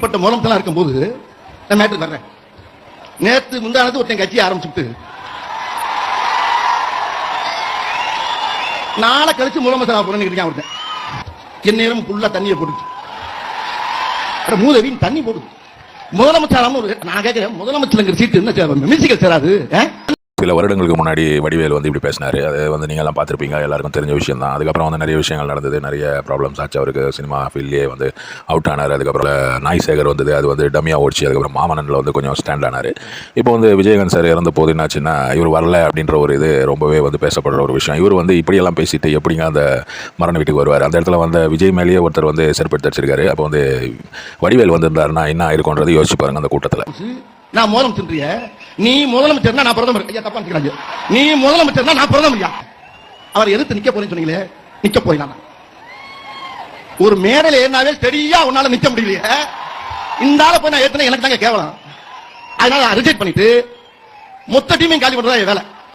பட்ட முதலமைச்சலாம் இருக்கும்போது நான் மேட்டுக்கு வர்றேன். நேற்று முந்தானது ஒருத்தன் கட்சி ஆரம்பிச்சுட்டு நாளை கழிச்சு முதலமைச்சர் போறேன்னு இருக்கேன் ஒருத்தன். என் நேரம் ஃபுல்லா தண்ணியை போட்டுச்சு. அட மூதவின் தண்ணி போடுது. முதலமைச்சர் ஒரு நான் கேட்கிறேன் முதலமைச்சருங்கிற சீட்டு என்ன மியூசிக்கல் சேராது ஆ? சில வருடங்களுக்கு முன்னாடி வடிவேல் வந்து இப்படி பேசினாரு. அது வந்து நீங்கள்லாம் பார்த்துருப்பீங்க. எல்லாருக்கும் தெரிஞ்ச விஷயம் தான் அதுக்கப்புறம் வந்து நிறைய விஷயங்கள் நடந்தது. நிறைய ப்ராப்ளம்ஸ் ஆச்சு அவருக்கு. சினிமா ஃபீல்ட்லேயே வந்து அவுட் ஆனார். அதுக்கப்புறம் நாய் சேகர் வந்தது. அது வந்து டம்மியாக ஓடிச்சு அதுக்கப்புறம் மாமனனில் வந்து கொஞ்சம் ஸ்டாண்ட் ஆனார். இப்போ வந்து விஜயகாந்த் சார் இறந்த போது என்னாச்சுன்னா இவர் வரல அப்படின்ற ஒரு இது ரொம்பவே வந்து பேசப்படுற ஒரு விஷயம். இவர் வந்து இப்படியெல்லாம் பேசிட்டு எப்படிங்க அந்த மரண வீட்டுக்கு வருவார்? அந்த இடத்துல வந்து விஜய் மேலேயே ஒருத்தர் வந்து செருப்படுத்தி வச்சிருக்காரு. அப்போ வந்து வடிவேல் வந்திருந்தாருன்னா என்ன ஆயிருக்கும்ன்றது யோசிச்சு பாருங்கள் அந்த கூட்டத்தில். நான் முதலமைச்சர் நீ முதலமைச்சர்னா நான் பிரதமர். ஐயா தப்பா நினைக்கிறாங்க நீ முதலமைச்சர்னா நான் பிரதமர் அவர் எதிர்த்து நிக்க போறேன்னு சொன்னீங்களே. நிக்க போயிடலாம் ஒரு மேடையில ஏறினாவே சரியா உன்னால நிக்க முடியலையே. இந்த ஆளை போய் நான் ஏத்துனா எனக்கு தாங்க கேவலம். அதனால ரிஜெக்ட் பண்ணிட்டு மொத்த டீமையும் காலி பண்றதா என் வேலை.